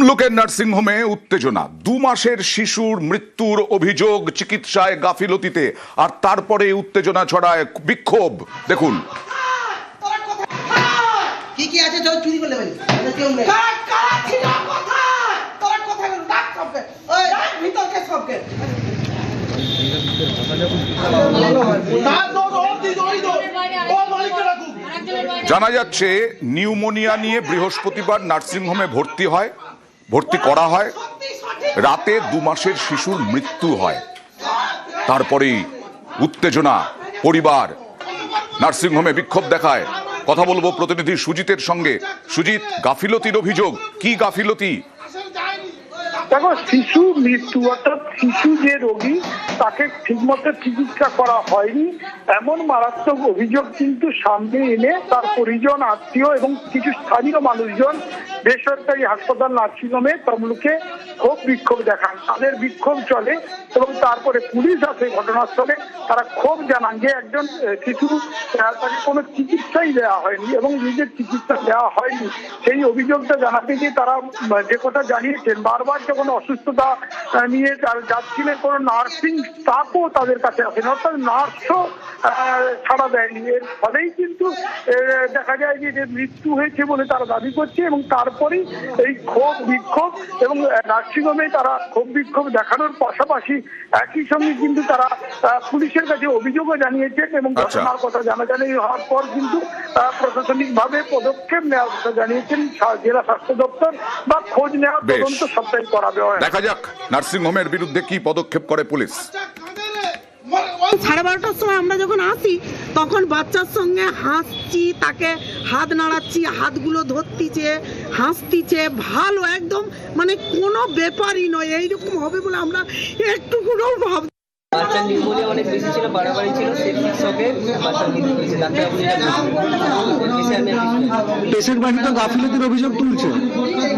তমলুকের নার্সিংহোমে উত্তেজনা। দু মাসের শিশুর মৃত্যুর অভিযোগ চিকিৎসায় গাফিলতিতে আর তারপরে উত্তেজনা ছড়ায় বিক্ষোভ। দেখুন। কি কি আছে? চুরি করলে জানা যাচ্ছে নিউমোনিয়া নিয়ে বৃহস্পতিবার নার্সিংহোমে ভর্তি হয়। ভর্তি করা হয়। রাতে দু মাসের শিশুর মৃত্যু হয়। তারপরেই উত্তেজনা, পরিবার, নার্সিংহোমে বিক্ষোভ দেখায়। কথা বলব প্রতিনিধি সুজিতের সঙ্গে। সুজিত, গাফিলতির অভিযোগ। কি গাফিলতি? দেখো, শিশু মৃত্যু, অর্থাৎ শিশু যে রোগী, তাকে ঠিকমতো চিকিৎসা করা হয়নি। এমন মারাত্মক অভিযোগ কিন্তু সামনে এনে তার পরিজন, আত্মীয় এবং কিছু স্থানীয় মানুষজন বেসরকারি হাসপাতাল নার্সিংহোমে তমলুকে ক্ষোভ বিক্ষোভ দেখান। তাদের বিক্ষোভ চলে এবং তারপরে পুলিশ আসে ঘটনাস্থলে। তারা ক্ষোভ জানান যে একজন শিশু তাকে কোনো চিকিৎসাই দেওয়া হয়নি এবং নিজের চিকিৎসা দেওয়া হয়নি। সেই অভিযোগটা জানাতে গিয়ে তারা যে কথা জানিয়েছেন, বারবার যখন অসুস্থতা নিয়ে যাচ্ছিলেন কোনো নার্সিং স্টাফও তাদের কাছে আসেন অর্থাৎ নার্সও ছাড়া দেয়নি এর ফলেই কিন্তু দেখা যায় যে মৃত্যু হয়েছে বলে তারা দাবি করছে এবং তারপরেই এই ক্ষোভ বিক্ষোভ এবং নার্সিংহোমে তারা ক্ষোভ বিক্ষোভ দেখানোর পাশাপাশি একই সঙ্গে কিন্তু তারা পুলিশের কাছে অভিযোগও জানিয়েছেন এবং আচ্ছা। ঘটনার কথা জানাজানি হওয়ার পর কিন্তু আহ, প্রশাসনিকভাবে পদক্ষেপ নেওয়ার কথা জানিয়েছেন জেলা স্বাস্থ্য দপ্তর বা খোঁজ নেওয়ার। তদন্ত সবটাই হয় দেখা যাক নার্সিংহোমের বিরুদ্ধে কি পদক্ষেপ করে পুলিশ সাড়ে বারোটার সময় আমরা যখন আসি তখন বাচ্চার সঙ্গে হাসছি তাকে হাত নাড়াচ্ছি হাতগুলো ধরতিছে হাসতিছে ভালো একদম মানে কোনো ব্যাপারই নয় এইরকম হবে বলে আমরা একটুকুও ভাব বাচ্চার নিউমোনিয়া অনেক বেশি ছিল বাড়াবাড়ি ছিল সেপ্টিক শকে বাচ্চার মৃত্যু হয়েছে ডাক্তার আপনি এটা বলছেন। এসে আমি আর কিছু জানি না। পেশেন্ট বাড়ি তো গাফিলতির অভিযোগ তুলছে